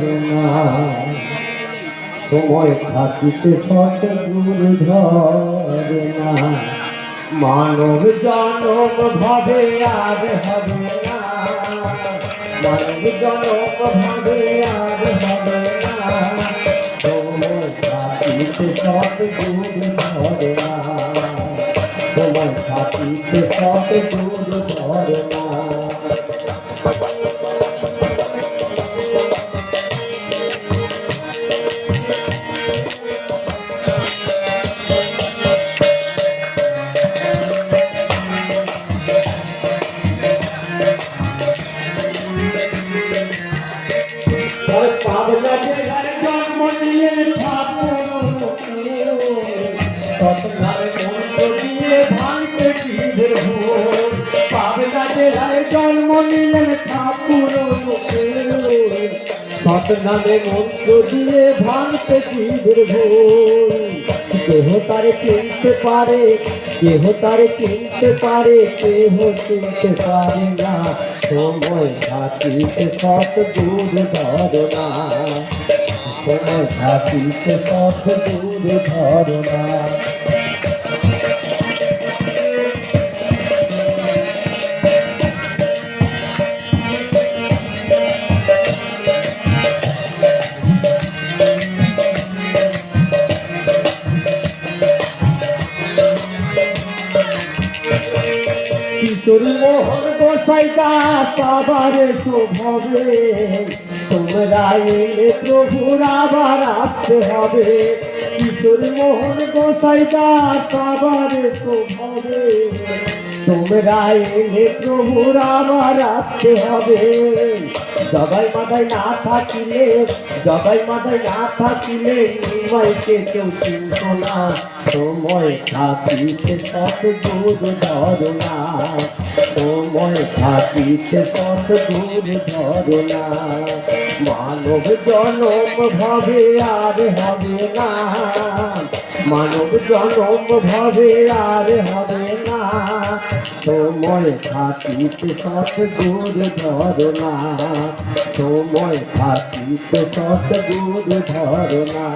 ধরে না। সময় থাকিতে সত গুরু ধরে না। মানব জনম ভাবে আর হবে না। মানব জনম ভাবে আর হবে সত গুরু ধরে না। সত গুরু ধরে না। স্বপ্নার মন্ত্র দিয়ে ভাঙতে জীবের ভোর। তারে চিনতে পারে, কেহ তারে চিনতে পারে, কেহ চিনতে পারে না। সময় থাকিতে সত দূর ধরনা। সময় থাকিতে সত দূর ধরনা। কিশোর মোহন গোসাই আবারে শোভবে। তোমরা এলে প্রভুর আবার আসতে হবে। কিশোর মোহন গোসাই দাস আবারে শোভবে। তোমরা এলে প্রভুর আবার আসতে হবে। জগাই মাথায় না থাকিলে জগাই মাথায় না থাকিলে নিমাইকে কেউ চিনত না। সময় থাকিতে সত দূর ধরনা সময় থাকিতে সত দূর ধরনা মানব জনম ভাবে আর হবে না। মানব জনম ভাবে আর হবে না। সময় থাকিতে সত দূর ধরনা। সময় থাকিতে সত দূর ধরনা।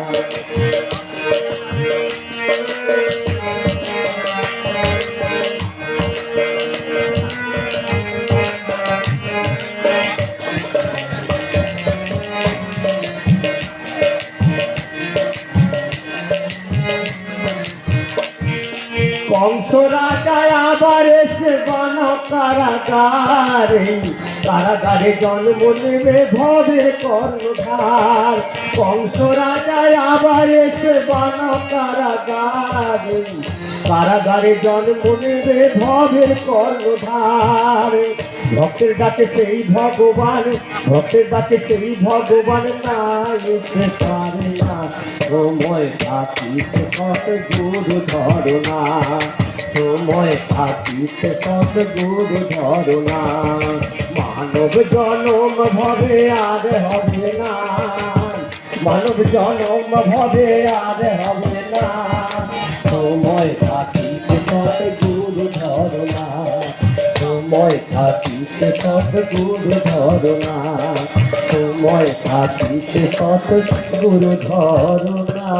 কংস এসে বন কারাগারে। কারাগারে জন্ম নেবে ভবের কর্ণধার। কংস রাজায় আবার এসে বন কারাগারে। কারাগারে জন্ম নেবে ভবের কর্ণধার। ভক্তের ডাকে সেই ভগবান, ভক্তের ডাকে সেই ভগবান না পারে না। সময় ধরনা। সময় থাকিতে সত গুরু ধরনা মানব জনম ভবে আর হবে না। মানব জনম ভবে আর হবে না। সময় থাকিতে সত গুরু ধরনা সময় থাকিতে সত গুরু ধরনা সময় সত গুরু ধরনা